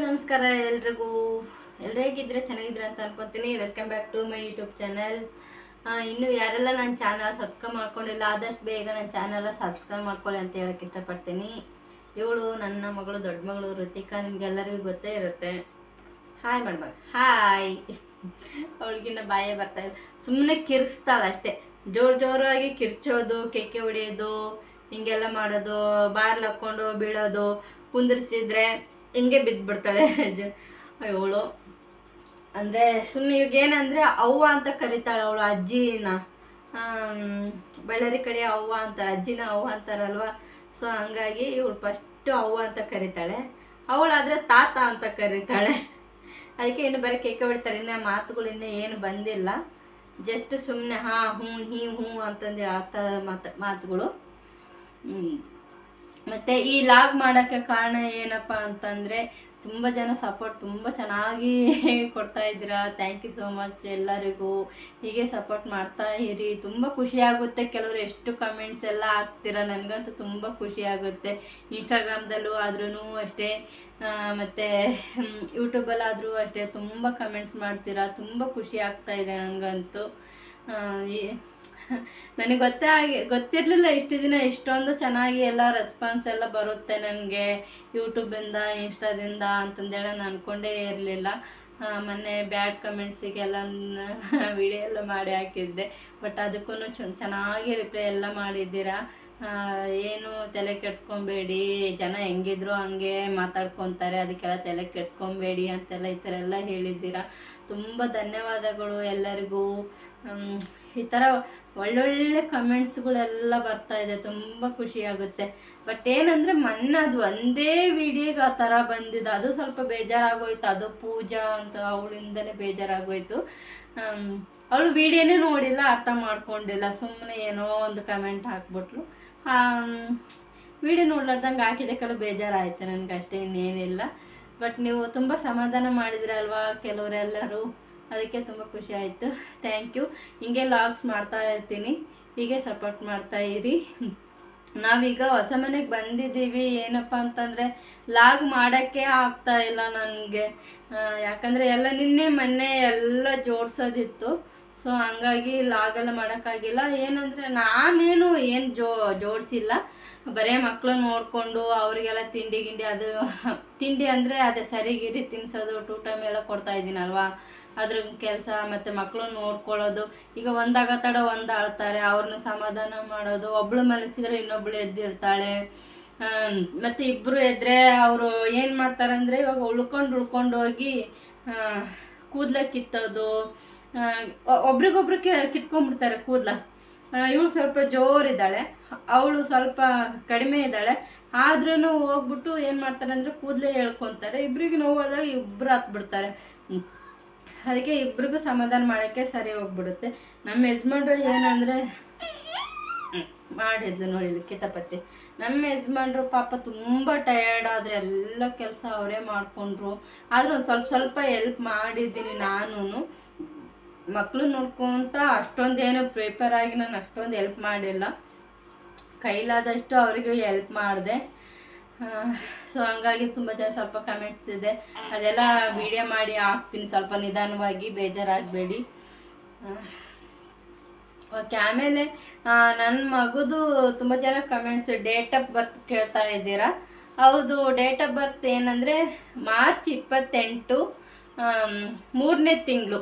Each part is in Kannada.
ನಮಸ್ಕಾರ ಎಲ್ರಿಗೂ. ಎಲ್ರು ಹೇಗಿದ್ರೆ ಚೆನ್ನಾಗಿದ್ರೆ ಅಂತ ಅನ್ಕೋತೀನಿ. Welcome back to my YouTube channel ಇನ್ನು ಯಾರೆಲ್ಲ ನನ್ನ ಚಾನಲ್ ಸಬ್ಸ್ಕ್ರೈಬ್ ಮಾಡ್ಕೊಂಡಿಲ್ಲ, ಆದಷ್ಟು ಬೇಗ ನನ್ನ ಚಾನಲ್ ಸಬ್ಸ್ಕ್ರೈಬ್ ಮಾಡ್ಕೊಳ್ಳಿ ಅಂತ ಹೇಳಕ್ಕೆ ಇಷ್ಟಪಡ್ತೀನಿ. ಇವಳು ನನ್ನ ಮಗಳು, ದೊಡ್ಡ ಮಗಳು ಋತಿಕಾ ನಿಮ್ಗೆಲ್ಲರಿಗೂ ಗೊತ್ತೇ ಇರುತ್ತೆ. ಹಾಯ್ ಮಾಡ್ಬೇಕು ಹಾಯ್ ಅವಳಿಗಿನ್ನ ಬಾಯೇ ಬರ್ತಾ ಇಲ್ಲ. ಸುಮ್ಮನೆ ಕಿರಿಸ್ತಾಳೆ ಅಷ್ಟೇ. ಜೋರು ಜೋರಾಗಿ ಕಿರ್ಚೋದು ಕೆಕ್ಕೆ ಹೊಡೆಯೋದು, ಹಿಂಗೆಲ್ಲ ಮಾಡೋದು ಬಾರ್ಲ್ ಹಾಕ್ಕೊಂಡು ಬೀಳೋದು, ಕುಂದಿರ್ಸಿದ್ರೆ ಹಿಂಗೆ ಬಿದ್ದುಬಿಡ್ತಾಳೆ ಅವಳು. ಅಂದರೆ ಸುಮ್ಮನೆ ಇವಾಗ ಏನಂದರೆ ಅವ್ವ ಅಂತ ಕರೀತಾಳೆ ಅವಳು ಅಜ್ಜಿನ. ಬಳ್ಳಾರಿ ಕಡೆ ಅವ್ವ ಅಂತ, ಅಜ್ಜಿನ ಅವ್ವ ಅಂತಾರಲ್ವ? ಸೊ ಹಂಗಾಗಿ ಇವಳು ಫಸ್ಟು ಅವ್ವ ಅಂತ ಕರೀತಾಳೆ. ಅವಳಾದರೆ ತಾತ ಅಂತ ಕರೀತಾಳೆ. ಅದಕ್ಕೆ ಇನ್ನು ಬರೀ ಕೇಕೆ ಬಿಡ್ತಾರೆ ಇನ್ನೂ ಮಾತುಗಳು ಇನ್ನೂ ಏನು ಬಂದಿಲ್ಲ. ಜಸ್ಟ್ ಸುಮ್ಮನೆ ಹಾಂ ಹ್ಞೂ ಹೀ ಹ್ಞೂ ಅಂತಂದು ಆಗ್ತಾ ಮಾತು, ಮಾತುಗಳು. ಮತ್ತೆ ಈ ಲಾಗ್ ಮಾಡೋಕ್ಕೆ ಕಾರಣ ಏನಪ್ಪ ಅಂತಂದರೆ ತುಂಬ ಜನ ಸಪೋರ್ಟ್ ತುಂಬ ಚೆನ್ನಾಗಿ ಕೊಡ್ತಾ ಇದ್ದೀರಾ. ಥ್ಯಾಂಕ್ ಯು ಸೋ ಮಚ್ ಎಲ್ಲರಿಗೂ. ಹೀಗೆ ಸಪೋರ್ಟ್ ಮಾಡ್ತಾ ಇರಿ. ತುಂಬ ಖುಷಿ ಆಗುತ್ತೆ. ಕೆಲವರು ಎಷ್ಟು ಕಮೆಂಟ್ಸ್ ಎಲ್ಲ ಹಾಕ್ತೀರಾ ನನಗಂತೂ ತುಂಬ ಖುಷಿ ಆಗುತ್ತೆ. ಇನ್ಸ್ಟಾಗ್ರಾಮ್ದಲ್ಲೂ ಆದ್ರೂ ಅಷ್ಟೇ. ಮತ್ತು ಯೂಟ್ಯೂಬಲ್ಲಾದರೂ ಅಷ್ಟೇ ತುಂಬ ಕಮೆಂಟ್ಸ್ ಮಾಡ್ತೀರಾ. ತುಂಬ ಖುಷಿ ಆಗ್ತಾ ಇದೆ ನನಗಂತೂ. ನನಗೆ ಗೊತ್ತೇ ಆಗಿ, ಗೊತ್ತಿರಲಿಲ್ಲ ಇಷ್ಟು ದಿನ ಇಷ್ಟೊಂದು ಚೆನ್ನಾಗಿ ಎಲ್ಲ ರೆಸ್ಪಾನ್ಸ್ ಎಲ್ಲ ಬರುತ್ತೆ ನನಗೆ ಯೂಟ್ಯೂಬಿಂದ ಇನ್ಸ್ಟಾದಿಂದ ಅಂತಂದೇಳಿ ನಾನು ಅಂದ್ಕೊಂಡೇ ಇರಲಿಲ್ಲ. ಮೊನ್ನೆ ಬ್ಯಾಡ್ ಕಮೆಂಟ್ಸಿಗೆಲ್ಲ ವಿಡಿಯೋ ಎಲ್ಲ ಮಾಡಿ ಹಾಕಿದ್ದೆ. ಬಟ್ ಅದಕ್ಕೂ ಚೆನ್ನಾಗಿ ರಿಪ್ಲೈ ಎಲ್ಲ ಮಾಡಿದ್ದೀರಾ? ಏನು ತಲೆ ಕೆಡ್ಸ್ಕೊಬೇಡಿ, ಜನ ಹೆಂಗಿದ್ರು ಹಂಗೆ ಮಾತಾಡ್ಕೊತಾರೆ, ಅದಕ್ಕೆಲ್ಲ ತಲೆ ಕೆಡ್ಸ್ಕೊಬೇಡಿ ಅಂತೆಲ್ಲ ಈ ಥರ ಎಲ್ಲ ಹೇಳಿದ್ದೀರಾ? ತುಂಬ ಧನ್ಯವಾದಗಳು ಎಲ್ಲರಿಗೂ. ಈ ಥರ ಒಳ್ಳೊಳ್ಳೆ ಕಮೆಂಟ್ಸ್ಗಳೆಲ್ಲ ಬರ್ತಾ ಇದೆ, ತುಂಬ ಖುಷಿಯಾಗುತ್ತೆ ಬಟ್ ಏನಂದರೆ ಮೊನ್ನೆ ಅದು ಒಂದೇ ವಿಡಿಯೋಗೆ ಆ ಥರ ಬಂದಿದೆ. ಅದು ಸ್ವಲ್ಪ ಬೇಜಾರಾಗೋಯ್ತು. ಅದು ಪೂಜಾ ಅಂತ ಅವಳಿಂದನೇ ಬೇಜಾರಾಗೋಯ್ತು. ಅವಳು ವಿಡಿಯೋನೇ ನೋಡಿಲ್ಲ, ಅರ್ಥ ಮಾಡ್ಕೊಂಡಿಲ್ಲ. ಸುಮ್ಮನೆ ಏನೋ ಒಂದು ಕಮೆಂಟ್ ಹಾಕ್ಬಿಟ್ಲು. ವಿಡಿಯೋ ನೋಡ್ಲಾರ್ದಂಗೆ ಹಾಕಿದ್ದಕ್ಕೆಲ್ಲ ಬೇಜಾರಾಯಿತು ನನಗೆ ಅಷ್ಟೇ ಇನ್ನೇನಿಲ್ಲ. ಬಟ್ ನೀವು ತುಂಬ ಸಮಾಧಾನ ಮಾಡಿದ್ರಲ್ವಾ? ಕೆಲವರೆಲ್ಲರೂ? ಅದಕ್ಕೆ ತುಂಬ ಖುಷಿ ಆಯಿತು. ಥ್ಯಾಂಕ್ ಯು ಹಿಂಗೆ ಲಾಗ್ಸ್ ಮಾಡ್ತಾ ಇರ್ತೀನಿ. ಹೀಗೆ ಸಪೋರ್ಟ್ ಮಾಡ್ತಾ ಇರಿ. ನಾವೀಗ ಹೊಸ ಮನೆಗೆ ಬಂದಿದ್ದೀವಿ. ಏನಪ್ಪ ಅಂತಂದರೆ ಲಾಗ್ ಮಾಡೋಕ್ಕೆ ಆಗ್ತಾ ಇಲ್ಲ ನನಗೆ. ಯಾಕಂದರೆ ಎಲ್ಲ ನಿನ್ನೆ ಮೊನ್ನೆ ಎಲ್ಲ ಜೋಡಿಸೋದಿತ್ತು. ಸೊ ಹಂಗಾಗಿ ಲಾಗೆಲ್ಲ ಮಾಡೋಕ್ಕಾಗಿಲ್ಲ ಏನಂದರೆ ನಾನೇನು ಏನು ಜೋ, ಜೋಡಿಸಿಲ್ಲ. ಬರೀ ಮಕ್ಕಳು ನೋಡಿಕೊಂಡು ಅವರಿಗೆಲ್ಲ ತಿಂಡಿ ಗಿಂಡಿ ಅದು, ತಿಂಡಿ ಅಂದರೆ ಅದೇ ಸರಿಗಿರಿ ತಿನ್ಸೋದು ಟೂ ಟೈಮ್ ಎಲ್ಲ ಕೊಡ್ತಾ ಇದ್ದೀನಲ್ವಾ? ಅದ್ರ ಕೆಲಸ ಮತ್ತು ಮಕ್ಕಳು ನೋಡ್ಕೊಳ್ಳೋದು. ಈಗ ಒಂದಾಗ ತಡ ಒಂದು ಆಳ್ತಾರೆ, ಅವ್ರನ್ನ ಸಮಾಧಾನ ಮಾಡೋದು. ಒಬ್ಳು ಮಲಗಿಸಿದ್ರೆ ಇನ್ನೊಬ್ಳು ಎದ್ದಿರ್ತಾಳೆ. ಮತ್ತೆ ಇಬ್ಬರು ಎದ್ರೆ ಅವರು ಏನು ಅಂದರೆ ಇವಾಗ ಉಳ್ಕೊಂಡು ಉಳ್ಕೊಂಡು ಹೋಗಿ ಕೂದಲ ಕಿತ್ತೋದು. ಒಬ್ರಿಗೊಬ್ರು ಕಿತ್ಕೊಂಡ್ಬಿಡ್ತಾರೆ ಕೂದಲ. ಇವಳು ಸ್ವಲ್ಪ ಜೋರಿದ್ದಾಳೆ, ಅವಳು ಸ್ವಲ್ಪ ಕಡಿಮೆ ಇದ್ದಾಳೆ. ಆದ್ರೂ ಹೋಗ್ಬಿಟ್ಟು ಏನು ಮಾಡ್ತಾರೆ ಅಂದ್ರೆ ಕೂದಲೇ ಹೇಳ್ಕೊತಾರೆ ಇಬ್ರಿಗೆ ನೋವಾದಾಗ ಇಬ್ರು ಹತ್ಬಿಡ್ತಾರೆ. ಹ್ಮ್. ಅದಕ್ಕೆ ಇಬ್ರಿಗೂ ಸಮಾಧಾನ ಮಾಡೋಕ್ಕೆ ಸರಿ ಹೋಗ್ಬಿಡುತ್ತೆ. ನಮ್ಮ ಯಜಮಾನ್ರು ಏನಂದರೆ, ಮಾಡಿದ್ಲು ನೋಡಿ ಇಲ್ಲಿ ನಮ್ಮ ಯಜಮಾನ್ರು ಪಾಪ ತುಂಬ ಟಯರ್ಡ್ ಆದರೆ ಎಲ್ಲ ಕೆಲಸ ಅವರೇ ಮಾಡಿಕೊಂಡ್ರು. ಆದರೂ ಒಂದು ಸ್ವಲ್ಪ ಸ್ವಲ್ಪ ಎಲ್ಪ್ ಮಾಡಿದ್ದೀನಿ ನಾನು ಮಕ್ಕಳು ನೋಡ್ಕೊಂತ ಅಷ್ಟೊಂದೇನು ಪ್ರಿಪೇರ್ ಆಗಿ ನಾನು ಅಷ್ಟೊಂದು ಎಲ್ಪ್ ಮಾಡಿಲ್ಲ. ಕೈಲಾದಷ್ಟು ಅವರಿಗೂ ಎಲ್ಪ್ ಮಾಡಿದೆ. ಸೊ ಹಂಗಾಗಿ ತುಂಬ ಜನ ಸ್ವಲ್ಪ ಕಮೆಂಟ್ಸ್ ಇದೆ. ಅದೆಲ್ಲ ವಿಡಿಯೋ ಮಾಡಿ ಹಾಕ್ತೀನಿ. ಸ್ವಲ್ಪ ನಿಧಾನವಾಗಿ, ಬೇಜಾರಾಗಬೇಡಿ. ಓಕೆ ಆಮೇಲೆ ನನ್ನ ಮಗುದು ತುಂಬ ಜನ ಕಮೆಂಟ್ಸ್ ಡೇಟ್ ಆಫ್ ಬರ್ತ್ ಕೇಳ್ತಾ ಇದ್ದೀರಾ? ಅವ್ರದ್ದು ಡೇಟ್ ಆಫ್ ಬರ್ತ್ ಏನಂದರೆ ಮಾರ್ಚ್ ಇಪ್ಪತ್ತೆಂಟು ಮೂರನೇ ತಿಂಗಳು.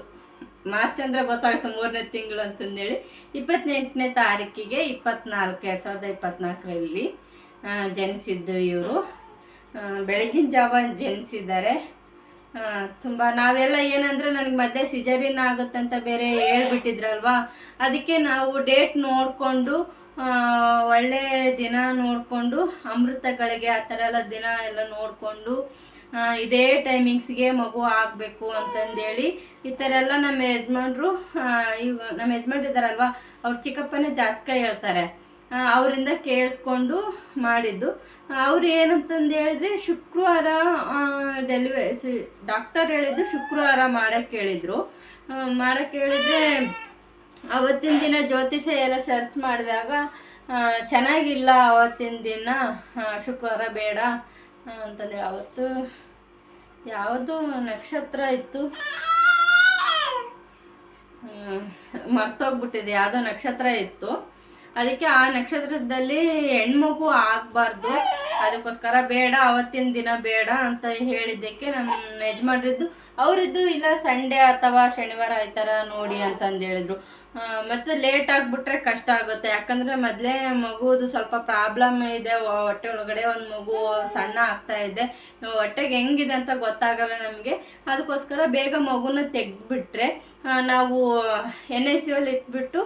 ಮಾರ್ಚ್ ಅಂದರೆ ಗೊತ್ತಾಗುತ್ತೆ ಮೂರನೇ ತಿಂಗಳು ಅಂತಂದೇಳಿ. ಇಪ್ಪತ್ತೆಂಟನೇ ತಾರೀಕಿಗೆ ಇಪ್ಪತ್ನಾಲ್ಕು, ಎರಡು ಸಾವಿರದ ಇಪ್ಪತ್ನಾಲ್ಕರಲ್ಲಿ ಜನಿಸಿದ್ದು ಇವರು. ಬೆಳಗಿನ ಜಾವ ಜನಿಸಿದ್ದಾರೆ. ತುಂಬ ನಾವೆಲ್ಲ ಏನಂದರೆ ನನಗೆ ಮಧ್ಯೆ ಸಿಜರಿನ್ ಆಗುತ್ತಂತ ಬೇರೆ ಹೇಳ್ಬಿಟ್ಟಿದ್ರಲ್ವಾ? ಅದಕ್ಕೆ ನಾವು ಡೇಟ್ ನೋಡಿಕೊಂಡು ಒಳ್ಳೆ ದಿನ ನೋಡಿಕೊಂಡು, ಅಮೃತಗಳಿಗೆ ಆ ಥರ ಎಲ್ಲ ದಿನ ಎಲ್ಲ ನೋಡಿಕೊಂಡು ಇದೇ ಟೈಮಿಂಗ್ಸ್ಗೆ ಮಗು ಆಗಬೇಕು ಅಂತಂದೇಳಿ ಈ ಥರ ಎಲ್ಲ ನಮ್ಮ ಯಜಮಾನ್ರು ನಮ್ಮ ಯಜಮಾನ್ರು ಇದ್ದಾರಲ್ವ, ಅವ್ರ ಚಿಕ್ಕಪ್ಪನೇ ಜಾತಕ ಹೇಳ್ತಾರೆ. ಅವರಿಂದ ಕೇಳಿಸ್ಕೊಂಡು ಮಾಡಿದ್ದು. ಅವ್ರು ಏನಂತಂದು ಹೇಳಿದ್ರೆ, ಶುಕ್ರವಾರ ಡೆಲಿವರಿ ಡಾಕ್ಟರ್ ಹೇಳಿದ್ದು ಶುಕ್ರವಾರ ಮಾಡಕ್ಕೆ ಹೇಳಿದರು ಮಾಡೋಕ್ಕೆ ಹೇಳಿದ್ರೆ ಅವತ್ತಿನ ದಿನ ಜ್ಯೋತಿಷ ಎಲ್ಲ ಸರ್ಚ್ ಮಾಡಿದಾಗ ಚೆನ್ನಾಗಿಲ್ಲ ಅವತ್ತಿನ ದಿನ. ಶುಕ್ರವಾರ ಬೇಡ ಅಂತಂದು ಅವತ್ತು ಯಾವುದು ನಕ್ಷತ್ರ ಇತ್ತು. ಮರ್ತೋಗ್ಬಿಟ್ಟಿದೆ. ಯಾವುದೋ ನಕ್ಷತ್ರ ಇತ್ತು. ಅದಕ್ಕೆ ಆ ನಕ್ಷತ್ರದಲ್ಲಿ ಹೆಣ್ಮಗು ಆಗಬಾರ್ದು. ಅದಕ್ಕೋಸ್ಕರ ಬೇಡ, ಅವತ್ತಿನ ದಿನ ಬೇಡ ಅಂತ ಹೇಳಿದ್ದಕ್ಕೆ ನಮ್ಮ ಯಜಮಾನ್ರಿದ್ದು, ಅವರಿದ್ದು ಇಲ್ಲ, ಸಂಡೇ ಅಥವಾ ಶನಿವಾರ ಈ ಥರ ನೋಡಿ ಅಂತಂದು ಹೇಳಿದ್ರು ಮತ್ತೆ ಲೇಟ್ ಆಗಿಬಿಟ್ರೆ ಕಷ್ಟ ಆಗುತ್ತೆ. ಯಾಕಂದರೆ ಮೊದಲೇ ಮಗುದು ಸ್ವಲ್ಪ ಪ್ರಾಬ್ಲಮ್ ಇದೆ. ಹೊಟ್ಟೆ ಒಳಗಡೆ ಒಂದು ಮಗು ಸಣ್ಣ ಆಗ್ತಾ ಇದೆ. ಹೊಟ್ಟೆಗೆ ಹೆಂಗಿದೆ ಅಂತ ಗೊತ್ತಾಗಲ್ಲ ನಮಗೆ. ಅದಕ್ಕೋಸ್ಕರ ಬೇಗ ಮಗುನ ತೆಗೆದ್ಬಿಟ್ರೆ ನಾವು ಎನ್ ಐ ಸಿ ಅಲ್ಲಿ ಇಟ್ಬಿಟ್ಟು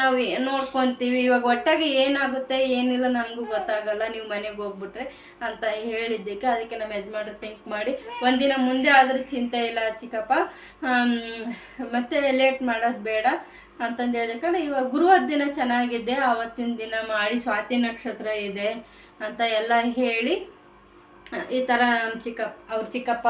ನಾವು ನೋಡ್ಕೊತೀವಿ. ಇವಾಗ ಒಟ್ಟಾಗಿ ಏನಾಗುತ್ತೆ, ಏನಿಲ್ಲ ನನಗೂ ಗೊತ್ತಾಗಲ್ಲ. ನೀವು ಮನೆಗೆ ಹೋಗ್ಬಿಟ್ರೆ ಅಂತ ಹೇಳಿದ್ದಕ್ಕೆ ಅದಕ್ಕೆ ನಮ್ಮ ಯಜಮಾನ್ರು ಥಿಂಕ್ ಮಾಡಿ, ಒಂದಿನ ಮುಂದೆ ಆದರೂ ಚಿಂತೆ ಇಲ್ಲ ಚಿಕ್ಕಪ್ಪ. ಮತ್ತೆ ಲೇಟ್ ಮಾಡೋದು ಬೇಡ. ಅಂತಂದು ಹೇಳಿದ್ರೆ ಇವಾಗ ಗುರುವಾರ ದಿನ ಚೆನ್ನಾಗಿದೆ, ಆವತ್ತಿನ ದಿನ ಮಾಡಿ, ಸ್ವಾತಿ ನಕ್ಷತ್ರ ಇದೆ ಅಂತ ಎಲ್ಲ ಹೇಳಿ, ಈ ಥರ ನಮ್ಮ ಚಿಕ್ಕಪ್ಪ, ಅವ್ರ ಚಿಕ್ಕಪ್ಪ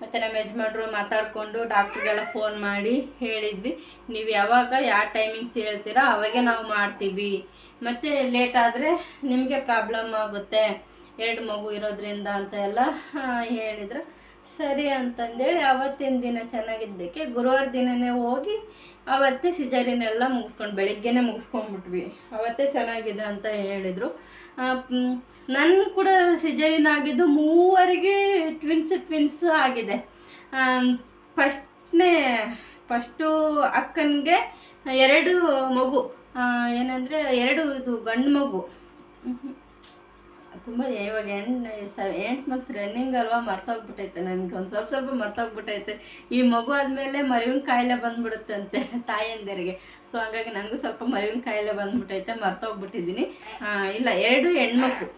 ಮತ್ತು ನಮ್ಮ ಯಜಮಾನ್ರು ಮಾತಾಡಿಕೊಂಡು ಡಾಕ್ಟ್ರಿಗೆಲ್ಲ ಫೋನ್ ಮಾಡಿ ಹೇಳಿದ್ವಿ. ನೀವು ಯಾವಾಗ, ಯಾವ ಟೈಮಿಂಗ್ಸ್ ಹೇಳ್ತೀರಾ, ಅವಾಗೆ ನಾವು ಮಾಡ್ತೀವಿ. ಮತ್ತು ಲೇಟ್ ಆದರೆ ನಿಮಗೆ ಪ್ರಾಬ್ಲಮ್ ಆಗುತ್ತೆ. ಎರಡು ಮಗು ಇರೋದ್ರಿಂದ ಅಂತ ಎಲ್ಲ ಹೇಳಿದ್ರು. ಸರಿ ಅಂತಂದೇಳಿ ಅವತ್ತಿನ ದಿನ ಚೆನ್ನಾಗಿದ್ದಕ್ಕೆ ಗುರುವಾರ ದಿನನೇ ಹೋಗಿ ಅವತ್ತೇ ಸಿಜರಿನೆಲ್ಲ ಮುಗಿಸ್ಕೊಂಡು ಬೆಳಿಗ್ಗೆನೆ ಮುಗಿಸ್ಕೊಂಡ್ಬಿಟ್ವಿ. ಅವತ್ತೇ ಚೆನ್ನಾಗಿದೆ ಅಂತ ಹೇಳಿದರು. ನನ್ನ ಕೂಡ ಸಿಜರಿನ ಆಗಿದ್ದು ಮೂವರಿಗೆ ಟ್ವಿನ್ಸ್ ಟ್ವಿನ್ಸ್ ಆಗಿದೆ. ಫಸ್ಟ್ನೇ, ಫಸ್ಟು ಅಕ್ಕನಿಗೆ ಎರಡು ಮಗು. ಏನಂದರೆ ಎರಡು ಇದು ಗಂಡು ಮಗು ತುಂಬ ಇವಾಗ ಎಂಟು ಎಂಟು ಮತ್ತು ರನ್ನಿಂಗ್ ಅಲ್ವಾ ಮರ್ತೋಗ್ಬಿಟ್ಟೈತೆ ನನಗೆ. ಒಂದು ಸ್ವಲ್ಪ ಸ್ವಲ್ಪ ಮರ್ತೋಗ್ಬಿಟ್ಟೈತೆ. ಈ ಮಗು ಆದಮೇಲೆ ಮರಿವಿನ ಕಾಯಿಲೆ ಬಂದ್ಬಿಡುತ್ತಂತೆ ತಾಯಂದಿರಿಗೆ. ಸೊ ಹಂಗಾಗಿ ನನಗೂ ಸ್ವಲ್ಪ ಮರಿವಿನ ಕಾಯಿಲೆ ಬಂದ್ಬಿಟ್ಟೈತೆ ಮರ್ತೋಗ್ಬಿಟ್ಟಿದ್ದೀನಿ ಇಲ್ಲ, ಎರಡು ಹೆಣ್ಮಕ್ಳು.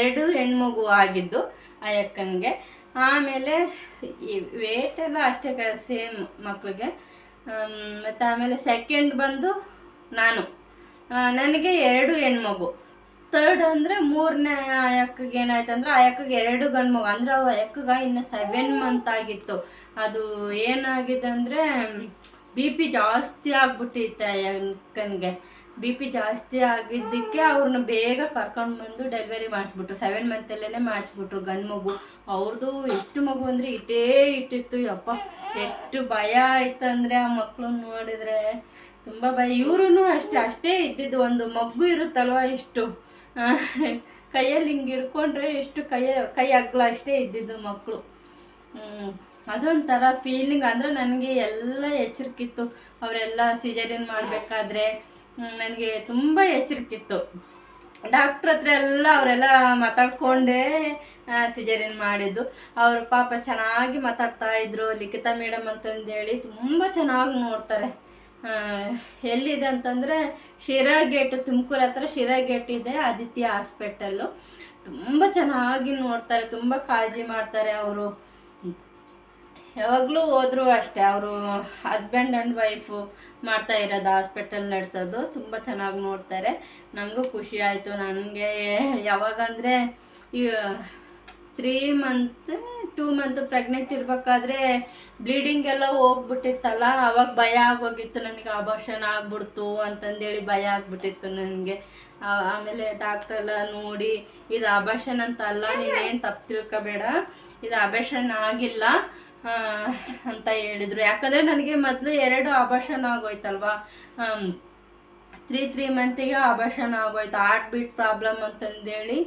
ಎರಡು ಹೆಣ್ಮಗು ಆಗಿದ್ದು ಆ ಅಕ್ಕನಿಗೆ ಆಮೇಲೆ ಈ ವೇಟ್ ಎಲ್ಲ ಅಷ್ಟೇ ಸೇಮ್ ಮಕ್ಕಳಿಗೆ ಮತ್ತು ಆಮೇಲೆ ಸೆಕೆಂಡ್ ಬಂದು ನಾನು. ನನಗೆ ಎರಡು ಹೆಣ್ಮಗು. ತರ್ಡ್ ಅಂದರೆ ಮೂರನೇ ಅಕ್ಕಗೆ ಏನಾಯ್ತು ಅಂದ್ರೆ ಆ ಅಕ್ಕಗೆ ಎರಡು ಗಂಡು ಮಗು. ಅಂದ್ರೆ ಆ ಅಕ್ಕಗೆ ಇನ್ನು ಸೆವೆನ್ ಮಂತ್ ಆಗಿತ್ತು. ಅದು ಏನಾಗಿದೆ ಅಂದರೆ ಬಿ ಪಿ ಜಾಸ್ತಿ ಆಗ್ಬಿಟ್ಟಿತ್ತೆ ಅಕ್ಕನಿಗೆ ಬಿ ಪಿ ಜಾಸ್ತಿ ಆಗಿದ್ದಕ್ಕೆ ಅವ್ರನ್ನ ಬೇಗ ಕರ್ಕೊಂಡು ಬಂದು ಡೆಲಿವರಿ ಮಾಡಿಸ್ಬಿಟ್ರು. ಸೆವೆನ್ ಮಂತಲ್ಲೇ ಮಾಡಿಸ್ಬಿಟ್ರು ಗಂಡು ಮಗು. ಅವ್ರದ್ದು ಎಷ್ಟು ಮಗು ಅಂದರೆ ಇಟ್ಟೇ ಇಟ್ಟಿತ್ತು. ಯಪ್ಪ, ಎಷ್ಟು ಭಯ ಆಯ್ತು ಅಂದರೆ ಆ ಮಕ್ಕಳು ನೋಡಿದ್ರೆ. ತುಂಬ ಭಯ. ಇವ್ರೂ ಅಷ್ಟೇ ಅಷ್ಟೇ ಇದ್ದಿದ್ದು. ಒಂದು ಮಗು ಇರುತ್ತಲ್ವ ಇಷ್ಟು? ಕೈಯಲ್ಲಿ ಹಿಂಗೆ ಹಿಡ್ಕೊಂಡ್ರೆ ಎಷ್ಟು ಕೈಯ ಕೈ ಅಗ್ಲ ಅಷ್ಟೇ ಇದ್ದಿದ್ದು ಮಕ್ಕಳು. ಅದೊಂಥರ ಫೀಲಿಂಗ್ ಅಂದರೆ ನನಗೆ ಎಲ್ಲ ಎಚ್ಚರಿಕಿತ್ತು. ಅವರೆಲ್ಲ ಸಿಜರಿನ್ ಮಾಡಬೇಕಾದ್ರೆ ನನಗೆ ತುಂಬ ಎಚ್ಚರಿಕಿತ್ತು. ಡಾಕ್ಟ್ರ್ ಹತ್ರ ಎಲ್ಲ ಅವರೆಲ್ಲ ಮಾತಾಡ್ಕೊಂಡೇ ಸಿಜರಿನ್ ಮಾಡಿದ್ದು. ಅವರು ಪಾಪ ಚೆನ್ನಾಗಿ ಮಾತಾಡ್ತಾ ಇದ್ರು. ಲಿಖಿತಾ ಮೇಡಮ್ ಅಂತಂದೇಳಿ ತುಂಬ ಚೆನ್ನಾಗಿ ನೋಡ್ತಾರೆ. ಎಲ್ಲಿದೆ ಅಂತಂದರೆ ಶಿರಾ ಗೇಟ್ ತುಮಕೂರು ಹತ್ರ ಶಿರಾ ಗೇಟ್ ಇದೆ, ಆದಿತ್ಯ ಹಾಸ್ಪಿಟಲ್ಲು ತುಂಬ ಚೆನ್ನಾಗಿ ನೋಡ್ತಾರೆ, ತುಂಬ ಕಾಳಜಿ ಮಾಡ್ತಾರೆ ಅವರು. ಯಾವಾಗಲೂ ಹೋದರೂ ಅಷ್ಟೇ, ಅವರು ಹಸ್ಬೆಂಡ್ ಆ್ಯಂಡ್ ವೈಫು ಮಾಡ್ತಾ ಇರೋದು ಹಾಸ್ಪಿಟಲ್ ನಡೆಸೋದು, ತುಂಬ ಚೆನ್ನಾಗಿ ನೋಡ್ತಾರೆ. ನನಗೂ ಖುಷಿ ಆಯಿತು, ನನಗೆ ಯಾವಾಗಂದರೆ ಈ three month two month pregnant ಇರಬೇಕಾದ್ರೆ ಬ್ಲೀಡಿಂಗ್ ಎಲ್ಲ ಹೋಗ್ಬಿಟ್ಟಿತ್ತಲ್ಲ, ಅವಾಗ ಭಯ ಆಗೋಗಿತ್ತು ನನಗೆ ಅಬಾರ್ಷನ್ ಆಗ್ಬಿಡ್ತು ಅಂತಂದೇಳಿ ಭಯ ಆಗ್ಬಿಟ್ಟಿತ್ತು ನನಗೆ. ಆಮೇಲೆ ಡಾಕ್ಟರ್ ಎಲ್ಲ ನೋಡಿ, ಇದು ಅಬಾರ್ಷನ್ ಅಂತ ಅಲ್ಲ ನೀನೇನು ತಪ್ಪು ತಿಳ್ಕೊಬೇಡ, ಇದು ಅಬಾರ್ಷನ್ ಆಗಿಲ್ಲ ಅಂತ ಹೇಳಿದರು. ಯಾಕಂದರೆ ನನಗೆ ಮೊದಲು ಎರಡು ಅಬಾರ್ಷನ್ ಆಗೋಯ್ತಲ್ವಾ? ತ್ರೀ ತ್ರೀ ಮಂತಿಗೆ ಅಬಾರ್ಷನ್ ಆಗೋಯ್ತು ಹಾರ್ಟ್ ಬೀಟ್ ಪ್ರಾಬ್ಲಮ್ ಅಂತಂದೇಳಿ.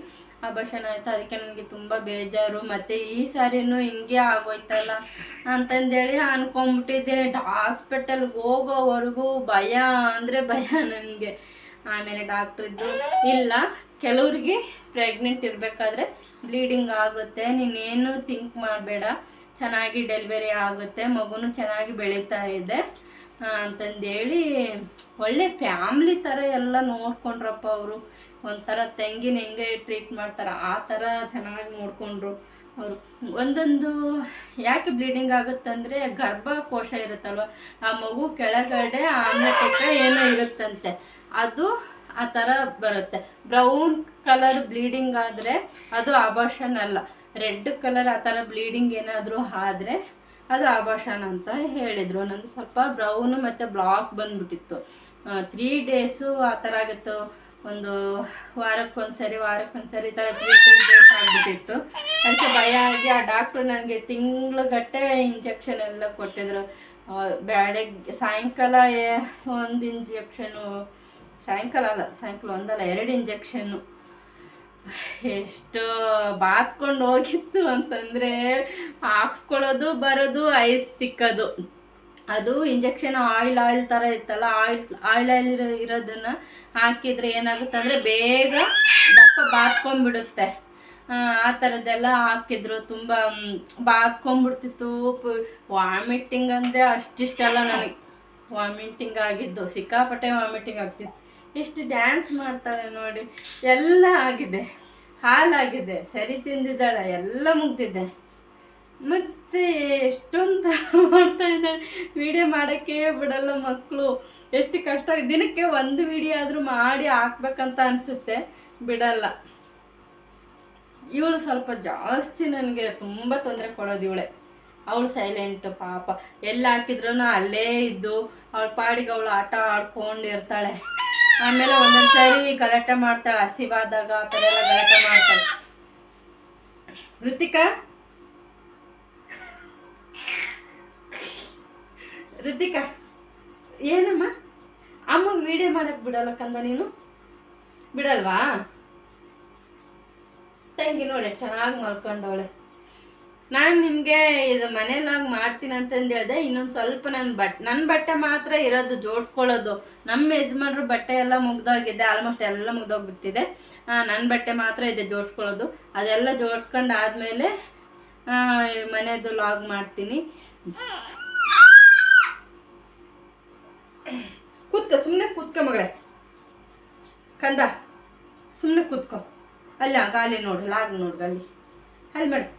ಅಬಾರ್ಷನ್ ಆಯ್ತು ಅದಕ್ಕೆ ನನಗೆ ತುಂಬ ಬೇಜಾರು. ಮತ್ತು ಈ ಸಾರಿನೂ ಹಿಂಗೆ ಆಗೋಯ್ತಲ್ಲ ಅಂತಂದೇಳಿ ಅನ್ಕೊಂಬಿಟ್ಟಿದ್ದೆ. ಹಾಸ್ಪಿಟಲ್ಗೆ ಹೋಗೋವರೆಗೂ ಭಯ ಅಂದರೆ ಭಯ ನನಗೆ. ಆಮೇಲೆ ಡಾಕ್ಟ್ರಿದ್ದು ಇಲ್ಲ, ಕೆಲವ್ರಿಗೆ ಪ್ರೆಗ್ನೆಂಟ್ ಇರಬೇಕಾದ್ರೆ ಬ್ಲೀಡಿಂಗ್ ಆಗುತ್ತೆ. ನೀನೇನು ಥಿಂಕ್ ಮಾಡಬೇಡ. ಚೆನ್ನಾಗಿ ಡೆಲಿವರಿ ಆಗುತ್ತೆ. ಮಗುನು ಚೆನ್ನಾಗಿ ಬೆಳೀತಾ ಇದೆ. ಅಂತಂದೇಳಿ ಒಳ್ಳೆ ಫ್ಯಾಮ್ಲಿ ಥರ ಎಲ್ಲ ನೋಡ್ಕೊಂಡ್ರಪ್ಪ ಅವರು. ಒಂಥರ ತಂಗಿನ ಹೆಂಗೆ ಟ್ರೀಟ್ ಮಾಡ್ತಾರೆ, ಆ ಥರ ಚೆನ್ನಾಗಿ ನೋಡಿಕೊಂಡ್ರು ಅವರು. ಒಂದೊಂದು ಯಾಕೆ ಬ್ಲೀಡಿಂಗ್ ಆಗುತ್ತಂದರೆ ಗರ್ಭಕೋಶ ಇರುತ್ತಲ್ವ, ಆ ಮಗು ಕೆಳಗಡೆ ಆಮ್ಲಟಕ ಏನೋ ಇರುತ್ತಂತೆ. ಅದು ಆ ಥರ ಬರುತ್ತೆ. ಬ್ರೌನ್ ಕಲರ್ ಬ್ಲೀಡಿಂಗ್ ಆದರೆ ಅದು ಆಭಾಷಣ ಅಲ್ಲ. ರೆಡ್ ಕಲರ್ ಆ ಥರ ಬ್ಲೀಡಿಂಗ್ ಏನಾದರೂ ಆದರೆ ಅದು ಆಭಾಷಣ ಅಂತ ಹೇಳಿದರು. ನಂದು ಸ್ವಲ್ಪ ಬ್ರೌನು ಮತ್ತು ಬ್ಲಾಕ್ ಬಂದ್ಬಿಟ್ಟಿತ್ತು. ತ್ರೀ ಡೇಸು ಆ ಥರ ಆಗಿತ್ತು. ಒಂದು ವಾರಕ್ಕೊಂದ್ಸರಿ ವಾರಕ್ಕೊಂದ್ಸರಿ ಈ ಥರ ತ್ರೀ ತ್ರೀ ಡೇಸ್ ಆಗಿಬಿಟ್ಟಿತ್ತು. ಅದಕ್ಕೆ ಭಯ ಆಗಿ ಆ ಡಾಕ್ಟ್ರು ನನಗೆ ತಿಂಗ್ಳುಗಟ್ಟೆ ಇಂಜೆಕ್ಷನ್ ಎಲ್ಲ ಕೊಟ್ಟಿದ್ರು. ಬೆಳಗ್ಗೆ ಸಾಯಂಕಾಲ ಒಂದು ಇಂಜೆಕ್ಷನು ಸಾಯಂಕಾಲ ಅಲ್ಲ, ಸಾಯಂಕಾಲ ಒಂದಲ್ಲ, ಎರಡು ಇಂಜೆಕ್ಷನ್ನು ಎಷ್ಟು ಬಾತ್ಕೊಂಡು ಹೋಗಿತ್ತು ಅಂತಂದರೆ ಹಾಕ್ಸ್ಕೊಳ್ಳೋದು, ಬರೋದು, ಐಸ್ ತಿಕ್ಕೋದು. ಅದು ಇಂಜೆಕ್ಷನ್ ಆಯಿಲ್ ಆಯಿಲ್ ಥರ ಇತ್ತಲ್ಲ ಆಯಿಲ್ ಆಯಿಲ್ ಆಯಿಲ್ ಇರೋ ಇರೋದನ್ನ ಹಾಕಿದ್ರೆ ಏನಾಗುತ್ತೆ ಅಂದರೆ ಬೇಗ ದಪ್ಪ ಬಾತ್ಕೊಂಡ್ಬಿಡುತ್ತೆ ಆ, ಆ ಥರದ್ದೆಲ್ಲ ಹಾಕಿದ್ರು. ತುಂಬ ಬಾತ್ಕೊಂಡ್ಬಿಡ್ತಿತ್ತು ವಾಮಿಟಿಂಗ್ ಅಂದರೆ ಅಷ್ಟಿಷ್ಟಲ್ಲ ನನಗೆ. ವಾಮಿಟಿಂಗ್ ಆಗಿದ್ದು ಸಿಕ್ಕಾಪಟ್ಟೆ ವಾಮಿಟಿಂಗ್ ಆಗ್ತಿತ್ತು. ಎಷ್ಟು ಡ್ಯಾನ್ಸ್ ಮಾಡ್ತಾಳೆ ನೋಡಿ. ಎಲ್ಲ ಆಗಿದೆ. ಹಾಲಾಗಿದೆ. ಸರಿ ತಿಂದಿದ್ದಾಳೆ. ಎಲ್ಲ ಮುಗ್ದಿದೆ. ಮತ್ತೆ ಎಷ್ಟೊಂದು ಮಾಡ್ತಾ ಇದ್ದಾರೆ. ವಿಡಿಯೋ ಮಾಡೋಕ್ಕೆ ಬಿಡಲ್ಲ ಮಕ್ಕಳು ಎಷ್ಟು ಕಷ್ಟ ದಿನಕ್ಕೆ ಒಂದು ವಿಡಿಯೋ ಆದರೂ ಮಾಡಿ ಹಾಕ್ಬೇಕಂತ ಅನಿಸುತ್ತೆ. ಬಿಡಲ್ಲ. ಇವಳು ಸ್ವಲ್ಪ ಜಾಸ್ತಿ ನನಗೆ ತುಂಬ ತೊಂದರೆ ಕೊಡೋದು ಇವಳೆ. ಅವಳು ಸೈಲೆಂಟ್ ಪಾಪ. ಎಲ್ಲ ಹಾಕಿದ್ರು ಅಲ್ಲೇ ಇದ್ದು ಅವಳ ಪಾಡಿಗೆ ಅವಳು ಆಟ ಆಡ್ಕೊಂಡಿರ್ತಾಳೆ. ಆಮೇಲೆ ಒಂದೊಂದು ಸಾರಿ ಗಲಾಟೆ ಮಾಡ್ತಾಳೆ. ಹಸಿವಾದಾಗ ಆ ಥರ ಎಲ್ಲ ಗಲಾಟೆ ಮಾಡ್ತಾಳೆ. ಋತಿಕಾ? ಋತಿಕಾ ಏನಮ್ಮ? ಅಮ್ಮ ವಿಡಿಯೋ ಮಾಡಕ್ ಬಿಡಲ್ಲ ಕಂದ ನೀನು? ಬಿಡಲ್ವಾ? ತಂಗಿ ನೋಡಿ, ಚೆನ್ನಾಗಿ ಮಲ್ಕೊಂಡವಳೆ. ನಾನು ನಿಮಗೆ ಇದು ಮನೇಲಾಗ ಮಾಡ್ತೀನಿ ಅಂತಂದು ಹೇಳಿದೆ, ಇನ್ನೊಂದು ಸ್ವಲ್ಪ ನನ್ನ ಬಟ್ ನನ್ನ ಬಟ್ಟೆ ಮಾತ್ರ ಇರೋದು, ಜೋಡಿಸ್ಕೊಳ್ಳೋದು. ನಮ್ಮ ಯಜಮಾನ್ರು ಬಟ್ಟೆ ಎಲ್ಲ ಮುಗ್ದೋಗಿದೆ ಆಲ್ಮೋಸ್ಟ್ ಎಲ್ಲ ಮುಗ್ದೋಗ್ಬಿಟ್ಟಿದೆ. ನನ್ನ ಬಟ್ಟೆ ಮಾತ್ರ ಇದೆ, ಜೋಡಿಸ್ಕೊಳ್ಳೋದು. ಅದೆಲ್ಲ ಜೋಡಿಸ್ಕೊಂಡು ಆದಮೇಲೆ ಮನೆಯದು ಲಾಗ್ ಮಾಡ್ತೀನಿ. ಕೂತ್ಕ ಸುಮ್ಮನೆ ಕೂತ್ಕ ಮಗಳೇ. ಕಂದ ಸುಮ್ಮನೆ ಕೂತ್ಕೋ. ಅಲ್ಲ ಗಾಲಿ ನೋಡು, ಲಾಗ್ ನೋಡು ಅಲ್ಲಿ. ಅಲ್ಲಿ ಮೇಡಮ್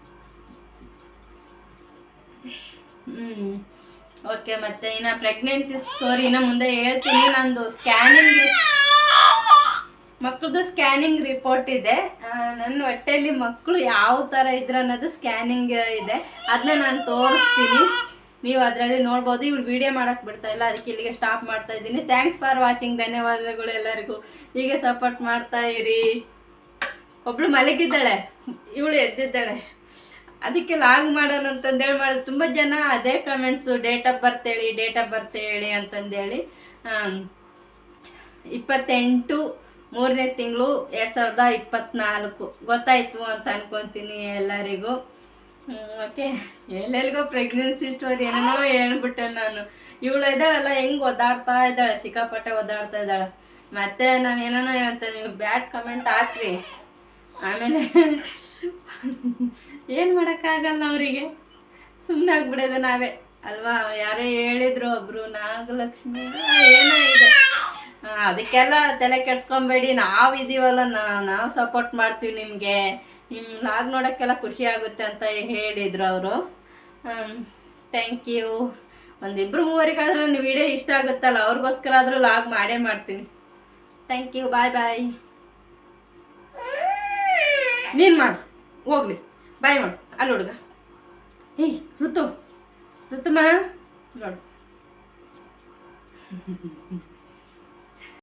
ಓಕೆ, ಮತ್ತೆ ಇನ್ನು ಪ್ರೆಗ್ನೆಂಟ್ ಸ್ಟೋರಿ ಇನ್ನು ಮುಂದೆ ಹೇಳ್ತೀನಿ. ನಂದು ಸ್ಕ್ಯಾನಿಂಗ್ ಮಕ್ಕಳದ್ದು ಸ್ಕ್ಯಾನಿಂಗ್ ರಿಪೋರ್ಟ್ ಇದೆ. ನನ್ನ ಹೊಟ್ಟೆಯಲ್ಲಿ ಮಕ್ಕಳು ಯಾವ ಥರ ಇದ್ರು ಅನ್ನೋದು ಸ್ಕ್ಯಾನಿಂಗ್ ಇದೆ. ಅದನ್ನ ನಾನು ತೋರಿಸ್ತೀನಿ. ನೀವು ಅದರಲ್ಲಿ ನೋಡ್ಬೋದು, ಇವಳು ವಿಡಿಯೋ ಮಾಡೋಕ್ಕೆ ಬಿಡ್ತಾ ಇಲ್ಲ, ಅದಕ್ಕೆ ಇಲ್ಲಿಗೆ ಸ್ಟಾಪ್ ಮಾಡ್ತಾ ಇದ್ದೀನಿ. ಥ್ಯಾಂಕ್ಸ್ ಫಾರ್ ವಾಚಿಂಗ್ ಧನ್ಯವಾದಗಳು ಎಲ್ಲರಿಗೂ. ಹೀಗೆ ಸಪೋರ್ಟ್ ಮಾಡ್ತಾ ಇರಿ. ಒಬ್ಳು ಮಲಗಿದ್ದಾಳೆ, ಇವಳು ಎದ್ದಿದ್ದಾಳೆ. ಅದಕ್ಕೆ ಲಾಗ್ ಮಾಡೋಣ ಅಂತಂದೇಳಿ, ಮಾಡಿದ್ರು. ತುಂಬ ಜನ ಅದೇ ಕಮೆಂಟ್ಸು ಡೇಟ್ ಆಫ್ ಬರ್ತ್ ಹೇಳಿ ಡೇಟ್ ಆಫ್ ಬರ್ತ್ ಹೇಳಿ ಅಂತಂದೇಳಿ. ಇಪ್ಪತ್ತೆಂಟು ಮೂರನೇ ತಿಂಗಳು ಎರಡು ಸಾವಿರದ ಇಪ್ಪತ್ತ್ನಾಲ್ಕು ಗೊತ್ತಾಯಿತು ಅಂತ ಅನ್ಕೊತೀನಿ ಎಲ್ಲರಿಗೂ. ಓಕೆ ಎಲ್ಲೆಲ್ಲಿಗೋ ಪ್ರೆಗ್ನೆನ್ಸಿ ಸ್ಟೋರಿ ಏನೋ ಹೇಳ್ಬಿಟ್ಟೆ ನಾನು. ಇವಳು ಇದ್ದಾಳಲ್ಲ, ಹೆಂಗೆ ಒದ್ದಾಡ್ತಾ ಇದ್ದಾಳೆ, ಸಿಕ್ಕಾಪಟ್ಟೆ ಒದ್ದಾಡ್ತಾ ಇದ್ದಾಳೆ. ಮತ್ತೆ ನಾನು ಏನೇನೋ ಹೇಳ್ತೇನೆ, ನೀವು ಬ್ಯಾಡ್ ಕಮೆಂಟ್ ಹಾಕ್ರಿ. ಆಮೇಲೆ ಏನು ಮಾಡೋಕ್ಕಾಗಲ್ಲ ಅವರಿಗೆ. ಸುಮ್ಮನೆ ಆಗ್ಬಿಡೋದು ನಾವೇ. ಅಲ್ವಾ? ಯಾರೇ ಹೇಳಿದ್ರು ಒಬ್ರು, ನಾಗಲಕ್ಷ್ಮಿ ಏನೋ ಇದೆ. ಅದಕ್ಕೆಲ್ಲ ತಲೆ ಕೆಡ್ಸ್ಕೊಬೇಡಿ. ನಾವು ಇದೀವಲ್ಲ ನಾವು ಸಪೋರ್ಟ್ ಮಾಡ್ತೀವಿ ನಿಮಗೆ. ನಿಮ್ಮ ಲಾಗ್ ನೋಡೋಕ್ಕೆಲ್ಲ ಖುಷಿ ಆಗುತ್ತೆ ಅಂತ ಹೇಳಿದರು ಅವರು. ಥ್ಯಾಂಕ್ ಯು ಒಂದಿಬ್ರು ಮೂವರಿಗಾದ್ರೂ ನನ್ನ ವಿಡಿಯೋ ಇಷ್ಟ ಆಗುತ್ತಲ್ಲ, ಅವ್ರಿಗೋಸ್ಕರ ಆದರೂ ಲಾಗ್ ಮಾಡೇ ಮಾಡ್ತೀನಿ. ಥ್ಯಾಂಕ್ ಯು ಬಾಯ್ ಬಾಯ್ ನೀನು ಮಾಡು, ಹೋಗ್ಲಿ ಬಾಯ್ ಮಾಡು, ಅಲ್ಲಿ ಹುಡುಗ. ಏಯ್, ಋತು, ಋತುಮ, ನೋಡು.